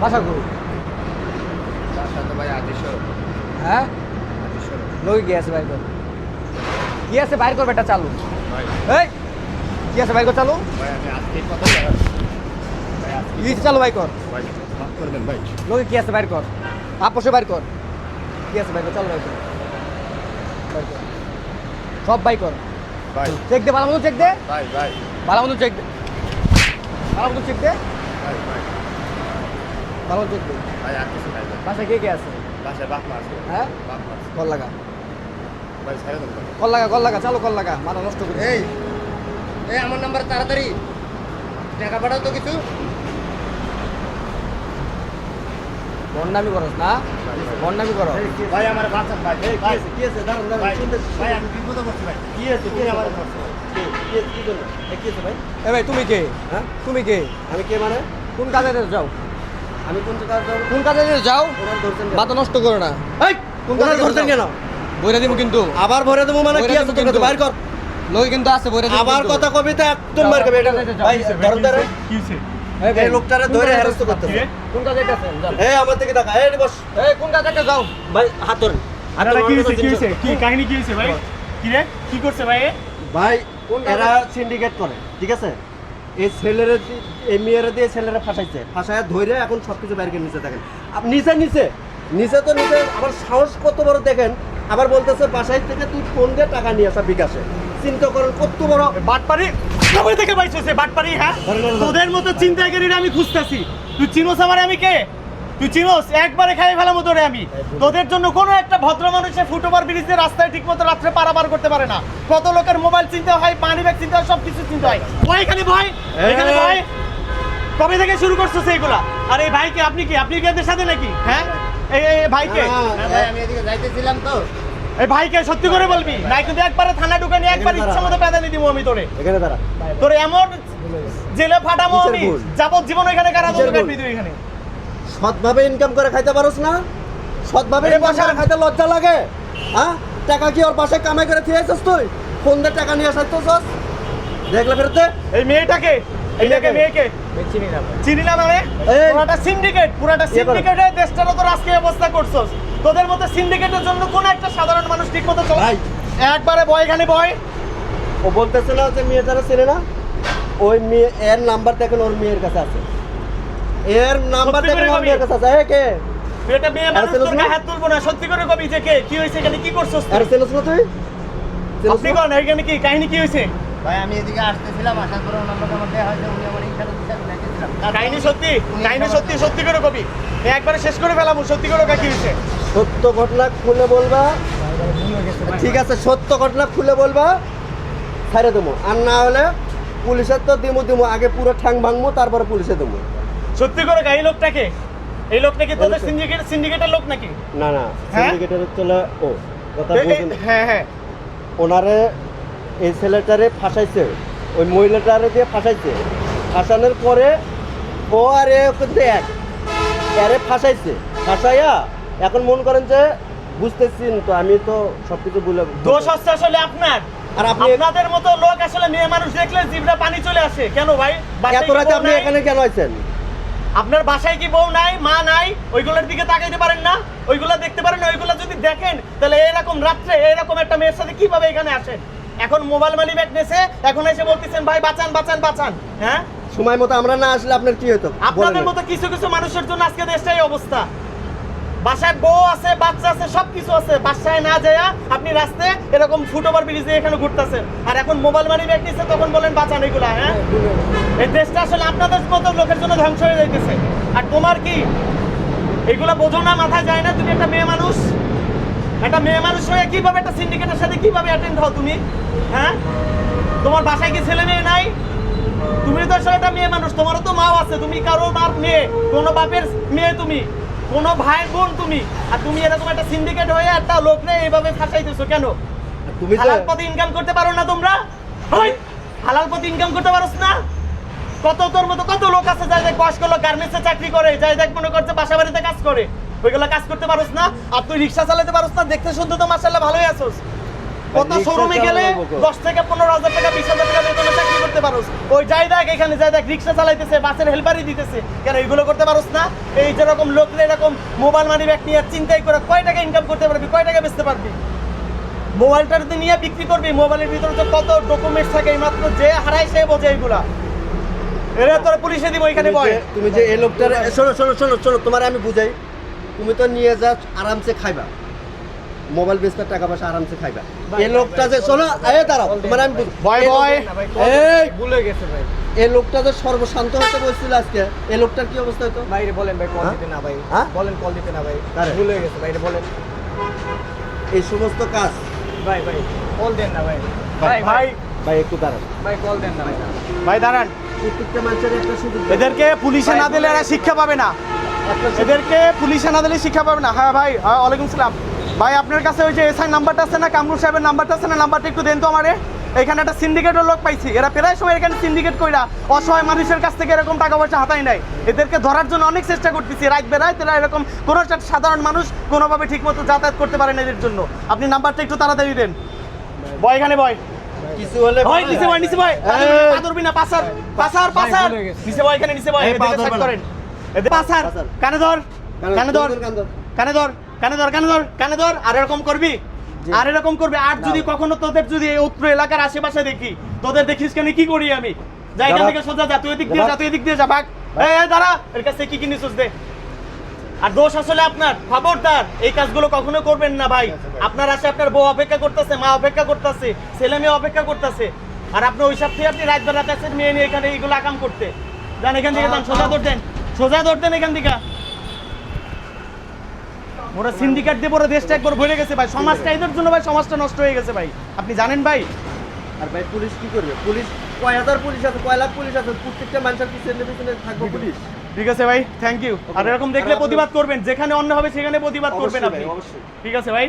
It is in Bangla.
বাসা তো ভাই আদিশ্বর হ্যাঁ? লোক কি আছে বাইর কর। কি আছে বাইর কর বেটা চালু। এই কি আছে বাইর কর চালু। আছে চালু বাইর কর। করবেন কি আছে বাইর কর। আপোষে বাইর কর। কি আছে বাইর কর চালু বাইর কর। কর। সব বাই কর। চেক দে ভালো মতো চেক দে। ভালো মতো চেক দে। ভালো মতো চেক দে। ভালো চেক ভাই আর কিছু নাই বাসায় কে কে আছে? বাসায় বাপ মা আছে। হ্যাঁ? বাপ মা কল লাগা ভাই ছেড়ে ভাই। কল লাগা কল লাগা চালু কল লাগা মাথা নষ্ট করে। এই এই আমার নাম্বার তাড়াতাড়ি। টাকা পাঠাও তো কিছু। বন্ডামি করস না? বন্ডামি করো। ভাই আমার বাঁচান ভাই। এই, কি ভাই। আছে, কি আছে? দাঁড়ান, দাঁড়ান, ভাই আমি বিপদে পড়ছি ভাই। কি আছে, কি আমার কি আছে ভাই? এ ভাই তুমি কে? হ্যাঁ? তুমি কে? আমি কে মানে? কোন কাজে যাও? আমি কোন যাব কোন কাজে যাও? মাথা নষ্ট করো না। এই কোন কাজে? কেন? বইরা দিব কিন্তু। আবার ভরে দেবো মানে কি আছে? কিন্তু। বাইর কর। লোক কিন্তু আছে বইরা দিব আবার। কথা কবিতা একদম মার এটা কাজে ভাই ধরতে রে এই ভাই, এই লোকটারে ধরে কাজে করতেছে। কোন কাজে? এই আমার দিকে তাকা এই বস। এই কোন কাজে যাও। ভাই হাত ধরেন। দাদা কি হয়েছে কি হয়েছে কি কাহিনী কি হয়েছে ভাই? কি রে? কি করছে ভাই? ভাই এরা সিন্ডিকেট করে ঠিক আছে? এই ছেলেরা এই মেয়েরা দিয়ে ছেলেরা ফাঁসাইছে। ফাঁসায় ধরে এখন সব কিছু বাইরে নিচে আপ- নিচে নিচে নিচে তো নিচে আবার সাহস কত বড় দেখেন আবার বলতেছে বাসায় থেকে তুই ফোন দিয়ে টাকা নিয়ে আসা বিকাশে। চিন্তা করেন কত বড় বাটপারি সবাই থেকে পাইছো সে বাটপারি হ্যাঁ। তোদের মতো চিন্তাকারীরা আমি খুঁজতেছি। তুই চিনোস আমার আমি কে? তুই চিনোস? একবারে খাই ফেলাম তোরে আমি। তোদের জন্য কোনো একটা ভদ্র মানুষের ফুটওভার ব্রিজে রাস্তায় ঠিক মতো রাত্রে পারাপার করতে পারে না। কত লোকের মোবাইল চিনতে হয় পানি ব্যাগ চিনতে হয় সব কিছু চিনতে হয়। ওই এখানে ভয় এখানে ভয় কবে থেকে শুরু করছ সেইগুলা আর এই ভাইকে আপনি কি? আপনি কি এদের সাথে নাকি? হ্যাঁ? এই ভাইকে? আমি এদিকে যাইতেছিলাম তো। এই ভাইকে সত্যি করে বলবি? নাই কিন্তু একবারে থানা ঢুকে নিয়ে একবার ইচ্ছা মতো পেদানি দিব আমি তোরে। এখানে দাঁড়া। তোর এমন জেলে কিসের আমি। জীবন এখানে কারা দোকান ভুল? তুই এখানে? সৎভাবে ইনকাম করে খাইতে পারোস না? সৎভাবে আরে ইনকাম বসা। করে খাইতে লজ্জা লাগে? হ্যাঁ টাকা কি ওর পাশে কামাই করে খেয়েছিস তুই? ফোন দিয়ে টাকা নিয়ে আসাই তো দেখলে ফেরতে এই মেয়েটাকে? এইটাকে মেয়েকে? চিনি না চিনি না মানে? পুরাটা সিন্ডিকেট পুরাটা তো আজকে অবস্থা করছস। তোদের মতো সিন্ডিকেটের জন্য কোন একটা সাধারণ মানুষ ঠিক মতো চলে ভাই। একবারে বয় এখানে বয়। ও বলতেছে না যে মেয়েটারা চেনে না। ওই মেয়ে এর নাম্বার দেখেন ওর মেয়ের কাছে আছে। এর নাম্বার করে কবি? মেয়ের কাছে আছে কে? একটা মেয়ে মানুষ তোর? গায়ে হাত তুলবো না সত্যি করে কবি যে কে? কি হয়েছে এখানে? কি করছস তুই? আর চেনস না তুই? আপনি কোন? এখানে কি? কাহিনী কি হয়েছে? ভাই আমি এদিকে আসতেছিলাম আসার পরে ওনার লোক আমার উনি আমার এইখানে কাহিনী সত্যি? কাহিনী সত্যি সত্যি করে কবি। এ একবারে শেষ করে ফেলাম সত্যি করে কি হয়েছে? সত্য ঘটনা খুলে বলবা। ঠিক আছে সত্য ঘটনা খুলে বলবা। ছাড়ে দেবো। আর না হলে পুলিশের তো দিমু দিমু আগে পুরো ঠ্যাং ভাঙবো তারপরে পুলিশে দেবো। সত্যি করে এই লোকটাকে এই লোকটাকে তোদের সিন্ডিকেট সিন্ডিকেটের লোক নাকি? না না হ্যাঁ? সিন্ডিকেটের চলে ও। কথা বলছেন হ্যাঁ হ্যাঁ। ওনারে এই ছেলেটারে ফাঁসাইছে। ওই মহিলাটারে দিয়ে ফাঁসাইছে। ফাঁসানোর পরে ও আর এ কিন্তু এক। আরে ফাঁসাইছে। ফাঁসাইয়া এখন মন করেন যে বুঝতেছেন তো আমি তো সব কিছু বলে দোষ হচ্ছে আসলে আপনার। আর আপনি- আপনাদের মতো লোক আসলে মেয়ে মানুষ দেখলে জিভটা পানি চলে আসে। কেন ভাই? এত রাতে আপনি এখানে কেন আছেন আপনার বাসায় কি বউ নাই মা নাই ওইগুলোর দিকে তাকাইতে পারেন না? ওইগুলা দেখতে পারেন ওইগুলো যদি দেখেন তাহলে এরকম রাত্রে এরকম একটা মেয়ের সাথে কীভাবে এখানে আসেন? এখন মোবাইল মালি ব্যাগ নেছে এখন এসে বলতেছেন ভাই বাঁচান বাঁচান বাঁচান। হ্যাঁ? সময় মতো আমরা না আসলে আপনার কি হতো আপনাদের মতো কিছু কিছু মানুষের জন্য আজকে দেশটাই অবস্থা। বাসায় বউ আছে, বাচ্চা আছে সব কিছু আছে। বাসায় না যায় আপনি রাস্তায় এরকম ফুটওভার ব্রিজে এখানে ঘুরতেছেন। আর এখন মোবাইল মানি ব্যাগ নিচ্ছে তখন বলেন বাঁচান এগুলা হ্যাঁ? এই দেশটা আসলে আপনাদের মতো লোকের জন্য ধ্বংস হয়ে যাইতেছে। আর তোমার কি? এগুলা বোঝো না, মাথায় যায় না তুমি একটা মেয়ে মানুষ? একটা মেয়ে মানুষ হয়ে কীভাবে একটা সিন্ডিকেটের সাথে কীভাবে অ্যাটেন্ড হও তুমি? হ্যাঁ? তোমার বাসায় কি ছেলে মেয়ে নাই? তুমি তো আসলে একটা মেয়ে মানুষ, তোমারও তো মাও আছে, তুমি কারও মার মেয়ে, কোনো বাপের মেয়ে তুমি। কোনো ভাই বোন তুমি আর তুমি এরকম একটা সিন্ডিকেট হয়ে একটা লোকরে এইভাবে ফাঁসাইতেছো কেন? তুমি হালাল পথে ইনকাম করতে পারো না তোমরা? হালাল পথে ইনকাম করতে পারোস না? কত তোর মতো কত লোক আছে যাই দেখ বয়স্ক লোক গার্মেন্টসে চাকরি করে যাই দেখ মনে করছে বাসা বাড়িতে কাজ করে ওইগুলো কাজ করতে পারোস না? আর তুই রিক্সা চালাতে পারোস না? দেখতে শুনতে তো মার্শাল্লাহ ভালোই আছোস। কত শোরুমে গেলে দশ থেকে পনেরো হাজার টাকা বিশ হাজার টাকা বেতনে চাকরি করতে পারোস। ওই যাই দেখ এখানে যাই দেখ রিক্সা চালাইতেছে বাসের হেল্পারই দিতেছে। কেন এইগুলো করতে পারোস না? এই যেরকম লোকরা এরকম মোবাইল মানি ব্যাগ নিয়ে চিন্তাই করে কয় টাকা ইনকাম করতে পারবি কয় টাকা বেচতে পারবি? মোবাইলটা যদি নিয়ে বিক্রি করবি মোবাইলের ভিতরে তো কত ডকুমেন্টস থাকে মাত্র যে হারায় সে বোঝে এইগুলা। এরা তোর পুলিশে দিব এখানে বয়। তুমি যে এই লোকটার শোনো শোনো শোনো শোনো তোমার আমি বুঝাই। তুমি তো নিয়ে যা আরামসে খাইবা। মোবাইল বেচতে টাকা পয়সা আরামসে খাইবা। এই লোকটা যে শোনো এই দাঁড়াও তোমার আমি বুঝ- বয় এই ভুলে গেছে ভাই। এই লোকটা যে সর্বশান্ত হতে বলছিল আজকে এই লোকটার কি অবস্থা হতো ভাই রে বলেন ভাই কল হ্যাঁ? দিতে না ভাই। হ্যাঁ? বলেন কল দিতে না ভাই? ভুলে গেছে ভাই রে বলেন। এই সমস্ত কাজ ভাই ভাই কল দেন না ভাই। ভাই ভাই ভাই। একটু দাঁড়ান। ভাই কল দেন না ভাই। ভাই দাঁড়ান। প্রত্যেকটা মানুষের একটা সুযোগ এদেরকে পুলিশে না দিলে এরা শিক্ষা পাবে না। এদেরকে পুলিশে না দিলে শিক্ষা পাবে না। হ্যাঁ ভাই হ্যাঁ, ওয়ালাইকুম সালাম। ভাই আপনার কাছে ওই যে এসআই নাম্বারটা আছে না কামরুল সাহেবের নাম্বারটা আছে না? নাম্বারটা একটু দেন তো আমারে। এখানে একটা সিন্ডিকেটের লোক পাইছি। এরা প্রায় সময় এখানে সিন্ডিকেট কইরা অসহায় মানুষের কাছ থেকে এরকম টাকা পয়সা হাতাই নাই এদেরকে ধরার জন্য অনেক চেষ্টা করতেছি। রাত বেড়ায় তারা এরকম কোনো একটা সাধারণ মানুষ কোনোভাবে ঠিকমতো যাতায়াত করতে পারে না এদের জন্য। আপনি নাম্বারটা একটু তাড়াতাড়ি দেন। বয় এখানে বয়। কিছু হলে নিচে নিচে বয়। পা ধরবি না পাসার পাসার পাসার। নিচে এখানে এদিকে করেন। পাসার। কানে ধর। কানে ধর। কান ধর। কানে ধর কানে ধর কানে ধর আর এরকম করবি? আর এরকম করবি আর যদি কখনো তোদের যদি এই উত্তর এলাকার আশেপাশে দেখি তোদের দেখিস কেন কি করি আমি? যা এখান থেকে সোজা যা তুই এদিক দিয়ে যা তুই এদিক দিয়ে যা ভাগ। এই দাঁড়া এর কাছে কি কিনিস দে? আর দোষ আসলে আপনার। খবরদার এই কাজগুলো কখনো করবেন না ভাই। আপনার আসে আপনার বউ অপেক্ষা করতেছে মা অপেক্ষা করতেছে ছেলে মেয়ে অপেক্ষা করতেছে। আর আপনি ওই সব থেকে আপনি রাত বেড়াতে আছেন মেয়ে নিয়ে এখানে এইগুলো আকাম করতে। যান এখান থেকে যান সোজা ধরতেন সোজা ধরতেন এখান থেকে। ওরা সিন্ডিকেট দিয়ে পুরো দেশটা একবার ভরে গেছে ভাই। সমাজটা এদের জন্য ভাই সমাজটা নষ্ট হয়ে গেছে ভাই। আপনি জানেন ভাই? আর ভাই পুলিশ কি করবে? পুলিশ কয় হাজার পুলিশ আছে কয় লাখ পুলিশ আছে? প্রত্যেকটা মানুষের পিছনে পিছনে থাকবে পুলিশ? ঠিক আছে ভাই থ্যাংক ইউ আর এরকম দেখলে প্রতিবাদ করবেন। যেখানে অন্য হবে সেখানে প্রতিবাদ করবেন আপনি। ঠিক আছে ভাই?